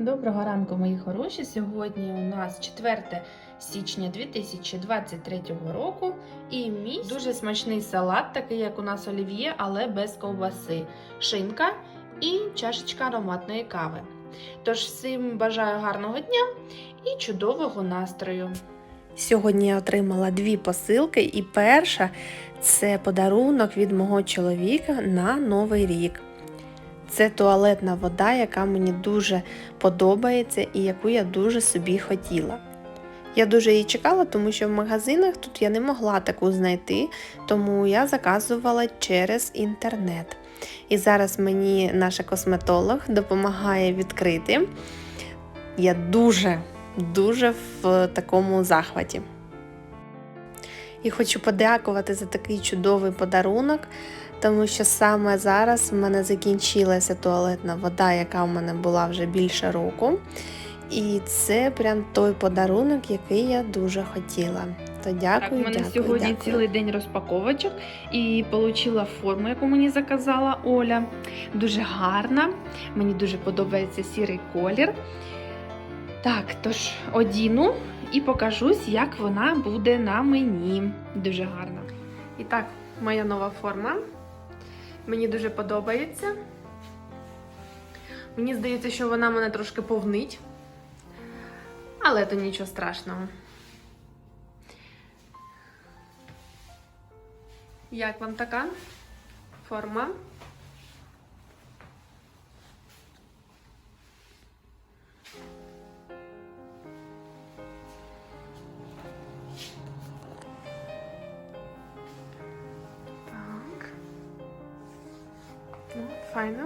Доброго ранку, мої хороші. Сьогодні у нас 4 січня 2023 року. І мій дуже смачний салат, такий як у нас олів'є, але без ковбаси, шинка і чашечка ароматної кави. Тож всім бажаю гарного дня і чудового настрою. Сьогодні я отримала дві посилки, і перша це подарунок від мого чоловіка на Новий рік. Це туалетна вода, яка мені дуже подобається і яку я дуже собі хотіла. Я дуже її чекала, тому що в магазинах тут я не могла таку знайти, тому я заказувала через інтернет. І зараз мені наша косметолог допомагає відкрити. Я дуже, дуже в такому захваті. І хочу подякувати за такий чудовий подарунок, тому що саме зараз в мене закінчилася туалетна вода, яка в мене була вже більше року. І це прям той подарунок, який я дуже хотіла. То дякую. Так, у мене дякую, сьогодні дякую. цілий день розпаковочок і отримала форму, яку мені заказала Оля. Дуже гарна. Мені дуже подобається сірий колір. Так, тож одіну і покажусь, як вона буде на мені. Дуже гарна. І так, моя нова форма. Мені дуже подобається. Мені здається, що вона мене трошки повнить. Але то нічого страшного. Як вам така форма? Файно.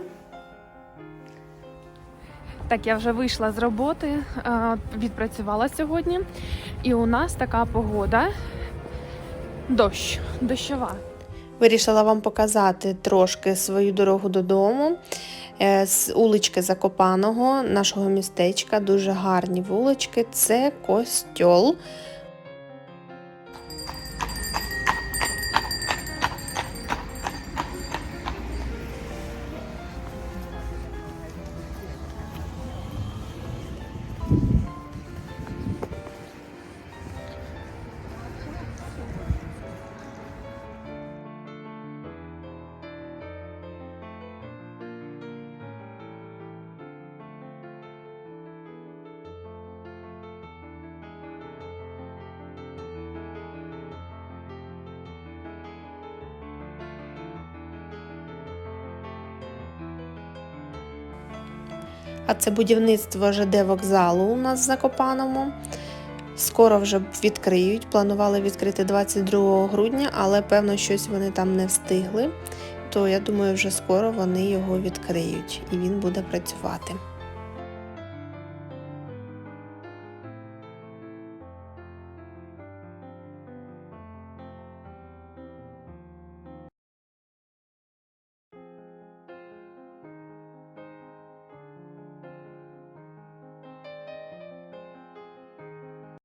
Так, я вже вийшла з роботи, е, відпрацювала сьогодні. І у нас така погода. Дощ, дощова. Вирішила вам показати трошки свою дорогу додому. Е, З улички Закопаного, нашого містечка, дуже гарні вулички. Це костьол. А це будівництво ЖД вокзалу у нас в Закопаному. Скоро вже відкриють. Планували відкрити 22 грудня, але певно щось вони там не встигли. То я думаю, вже скоро вони його відкриють і він буде працювати.